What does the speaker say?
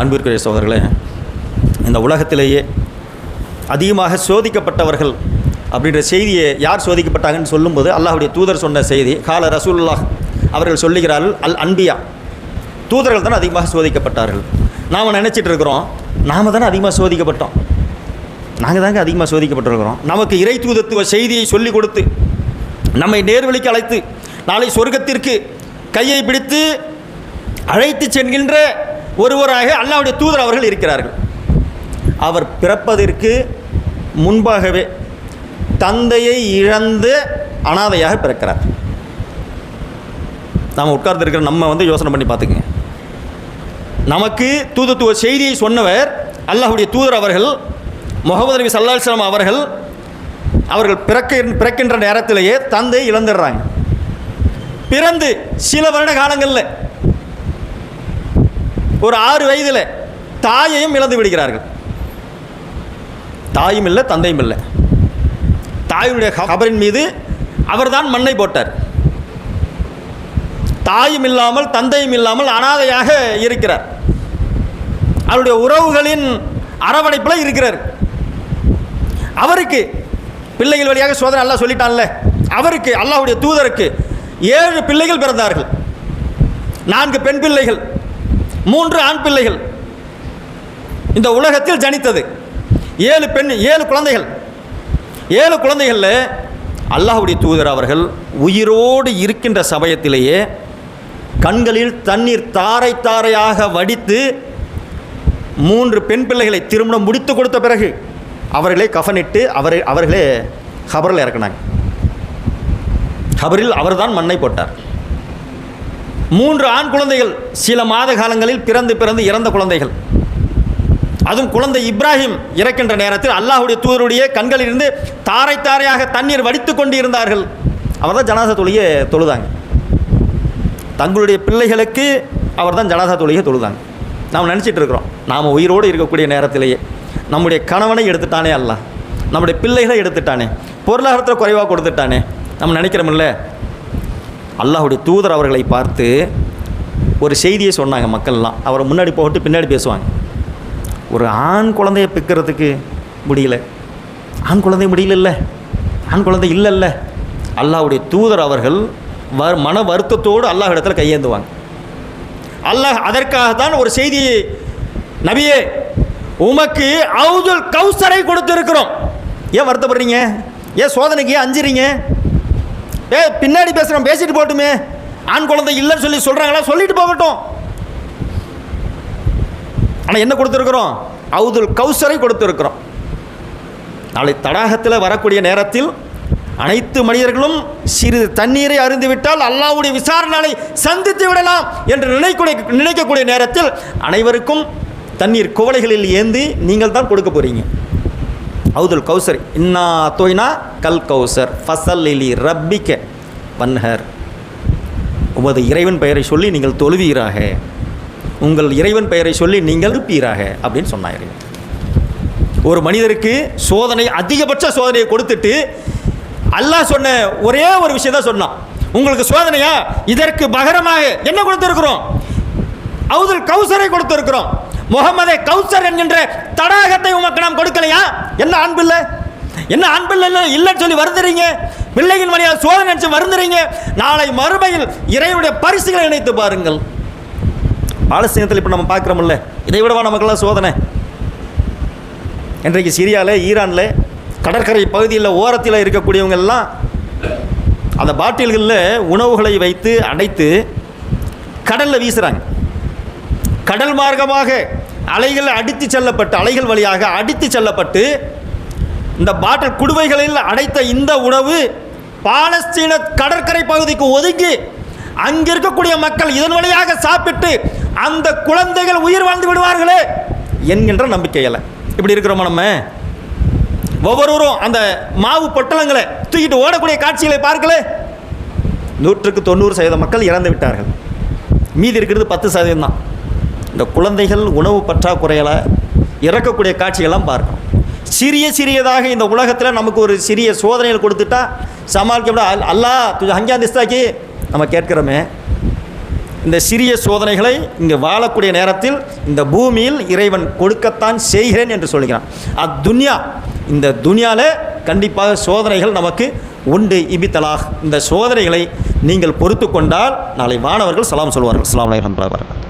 அன்பிற்குரிய சோதர்களே இந்த உலகத்திலேயே அதிகமாக சோதிக்கப்பட்டவர்கள் அப்படின்ற செய்தியை யார் சோதிக்கப்பட்டாங்கன்னு சொல்லும்போது அல்லாஹுடைய தூதர் சொன்ன செய்தி கால ரசூலுல்லாஹ் அவர்கள் சொல்லுகிறார்கள் அல் அன்பியா. தூதர்கள் தான் அதிகமாக சோதிக்கப்பட்டார்கள். நாம் நினச்சிட்டு இருக்கிறோம் நாம் தானே அதிகமாக சோதிக்கப்பட்டோம். நாங்கள் தாங்க அதிகமாக சோதிக்கப்பட்டிருக்கிறோம். நமக்கு இறை தூதத்துவ செய்தியை சொல்லிக் கொடுத்து நம்மை நேர்வழிக்கு அழைத்து நாளை சொர்க்கத்திற்கு கையை பிடித்து அழைத்து சென்கின்ற ஒருவராக அல்லாவுடைய தூதர் அவர்கள் இருக்கிறார்கள். அவர் பிறப்பதற்கு முன்பாகவே தந்தையை இழந்து அனாதையாக பிறக்கிறார். நாம் உட்கார்ந்துருக்கிற நம்ம வந்து யோசனை பண்ணி பார்த்துக்குங்க. நமக்கு தூதத்துவ செய்தியை சொன்னவர் அல்லாஹுடைய தூதர் அவர்கள் முகமது நபி சல்லா அலிஸ்லாம் அவர்கள் அவர்கள் பிறக்க பிறக்கின்ற நேரத்திலேயே தந்தை இழந்துடுறாங்க. பிறந்து சில வருட காலங்களில் ஒரு ஆறு வயதில் தாயையும் இழந்து விடுகிறார்கள். தாயும் இல்லை தந்தையும் இல்லை. தாயுடைய கபரின் மீது அவர்தான் மண்ணை போட்டார். தாயும் இல்லாமல் தந்தையும் இல்லாமல் அனாதையாக இருக்கிறார். அவருடைய உறவுகளின் அரவணைப்பில் இருக்கிறார். அவருக்கு பிள்ளைகள் வழியாக சோதனை அல்லாஹ் சொல்லிட்டான்ல அவருக்கு அல்லாவுடைய தூதருக்கு ஏழு பிள்ளைகள் பிறந்தார்கள். நான்கு பெண் பிள்ளைகள். மூன்று ஆண் பிள்ளைகள் இந்த உலகத்தில் ஜனித்தது. ஏழு பெண் ஏழு குழந்தைகள். ஏழு குழந்தைகளில் அல்லாஹுடைய தூதர் அவர்கள் உயிரோடு இருக்கின்ற சமயத்திலேயே கண்களில் தண்ணீர் தாரை தாரையாக வடித்து மூன்று பெண் பிள்ளைகளை திருமணம் முடித்து கொடுத்த பிறகு அவர்களே கஃனிட்டு அவரை அவர்களே ஹபரில் இறக்குனாங்க. ஹபரில் அவர்தான் மண்ணை போட்டார். மூன்று ஆண் குழந்தைகள் சில மாத காலங்களில் பிறந்து பிறந்து இறந்த குழந்தைகள். அதுவும் குழந்தை இப்ராஹிம் இறக்கின்ற நேரத்தில் அல்லாஹுடைய தூதருடைய கண்களிலிருந்து தாரை தாரையாக தண்ணீர் வடித்து கொண்டு இருந்தார்கள் அவர் தான் ஜனாசா தொழுகையை தொழுதாங்க. தங்களுடைய பிள்ளைகளுக்கு அவர் தான் ஜனாசா தொழுகையை தொழுதாங்க. நாம் நினச்சிட்டு இருக்கிறோம். நாம் உயிரோடு இருக்கக்கூடிய நேரத்திலேயே. நம்முடைய கணவனை எடுத்துட்டானே அல்லாஹ். நம்முடைய பிள்ளைகளை எடுத்துட்டானே. பொருளாதாரத்தில் குறைவாக கொடுத்துட்டானே. நம்ம நினைக்கிறோமில்ல? அல்லாஹுடைய தூதர் அவர்களை பார்த்து ஒரு செய்தியை சொன்னாங்க மக்கள்லாம். அவரை முன்னாடி போட்டு பின்னாடி பேசுவாங்க. ஒரு ஆண் குழந்தைய பிக்கிறதுக்கு முடியல. ஆண் குழந்தை முடியலல்ல. ஆண் குழந்தை இல்லைல்ல. அல்லாஹுடைய தூதர் அவர்கள் வ மன வருத்தத்தோடு அல்லாஹ் இடத்துல கையேந்துவாங்க. அல்லாஹ் அதற்காக தான் ஒரு செய்தியை நபியே உமக்கு அவுதுல் கௌசரை கொடுத்துருக்குறோம். ஏன் வருத்தப்படுறீங்க? ஏன் சோதனைக்கு ஏன் அஞ்சுறீங்க? ஏ பின்னாடி பேசுகிறோம் பேசிட்டு போட்டுமே ஆண் குழந்தை இல்லைன்னு சொல்லி சொல்கிறாங்களா சொல்லிட்டு போகட்டும். ஆனால் என்ன கொடுத்துருக்குறோம்? அவுதுல் கௌசரை கொடுத்துருக்குறோம். நாளை தடாகத்தில் வரக்கூடிய நேரத்தில் அனைத்து மனிதர்களும் சிறிது தண்ணீரை அருந்துவிட்டால் அல்லாவுடைய விசாரணை சந்தித்து விடலாம் என்று நினைக்கூடிய நினைக்கக்கூடிய நேரத்தில் அனைவருக்கும் தண்ணீர் குவளைகளில் ஏந்தி நீங்கள் தான் கொடுக்க போகிறீங்க அவுதுல் கௌசர் இன்னா தோய்னா கல் கௌசர் ஃபசல் இலி ரப்பிக்க வன்ஹர். உமது இறைவன் பெயரை சொல்லி நீங்கள் தொழுவீராக. உங்கள் இறைவன் பெயரை சொல்லி நீங்கள் இருப்பீராக அப்படின்னு சொன்னார். ஒரு மனிதருக்கு சோதனை அதிகபட்ச சோதனையை கொடுத்துட்டு அல்லாஹ் சொன்ன ஒரே ஒரு விஷயம் தான் சொன்னான். உங்களுக்கு சோதனையா? இதற்கு பகரமாக என்ன கொடுத்துருக்குறோம்? அவுதுல் கௌசரை கொடுத்துருக்குறோம். முகமதே கௌசர் என்கின்ற தடாகத்தை உமக்கு நாம் கொடுக்கலையா? என்ன அன்பில்லை என்ன அன்பில்லை இல்லை இல்லைன்னு சொல்லி வருந்துறீங்க? பிள்ளையின் வழியாக சோதனை நினச்சி வருந்துறீங்க? நாளை மறுமையில் இறைவனுடைய பரிசுகளை இணைத்து பாருங்கள். பாலஸ்தீனத்தில் இப்போ நம்ம பார்க்குறோம்ல இதை விடவா நமக்கெல்லாம் சோதனை? இன்றைக்கு சிரியாவில் ஈரானில் கடற்கரை பகுதியில் ஓரத்தில் இருக்கக்கூடியவங்க எல்லாம் அந்த பாட்டில்களில் உணவுகளை வைத்து அடைத்து கடலில் வீசுகிறாங்க கடல் மார்க்கமாக அலைகள் அடித்து செல்லப்பட்டு அலைகள் வழியாக அடித்து செல்லப்பட்டு இந்த பாட்டில் குடுவைகளில் அடைத்த இந்த உணவு பாலஸ்தீன கடற்கரை பகுதிக்கு ஒதுக்கி அங்கே இருக்கக்கூடிய மக்கள் இதன் வழியாக சாப்பிட்டு அந்த குழந்தைகள் உயிர் வாழ்ந்து விடுவார்களே என்கின்ற நம்பிக்கையில். இப்படி இருக்கிறோமா நம்ம? ஒவ்வொருவரும் அந்த மாவு பொட்டலங்களை தூக்கிட்டு ஓடக்கூடிய காட்சிகளை பார்க்கல. நூற்றுக்கு தொண்ணூறு சதவீத மக்கள் இறந்து விட்டார்கள். மீதி இருக்கிறது பத்து சதவீதம் தான் இந்த குழந்தைகள் உணவு பற்றாக்குறையில் இறக்கக்கூடிய காட்சிகள்லாம் பார்க்கணும். சிறிய சிறியதாக இந்த உலகத்தில் நமக்கு ஒரு சிறிய சோதனைகள் கொடுத்துட்டா சமாளிக்க விட அல்லா துஜா ஹங்கியா திஸ்தாக்கி நம்ம கேட்குறோமே. இந்த சிறிய சோதனைகளை இங்கே வாழக்கூடிய நேரத்தில் இந்த பூமியில் இறைவன் கொடுக்கத்தான் செய்கிறேன் என்று சொல்கிறான். அத்துன்யா இந்த துனியாவில் கண்டிப்பாக சோதனைகள் நமக்கு உண்டு. இபித்தலாக இந்த சோதனைகளை நீங்கள் பொறுத்து கொண்டால் நாளை மாணவர்கள் சலாம் சொல்வார்கள். சலாம் அலைக்கும்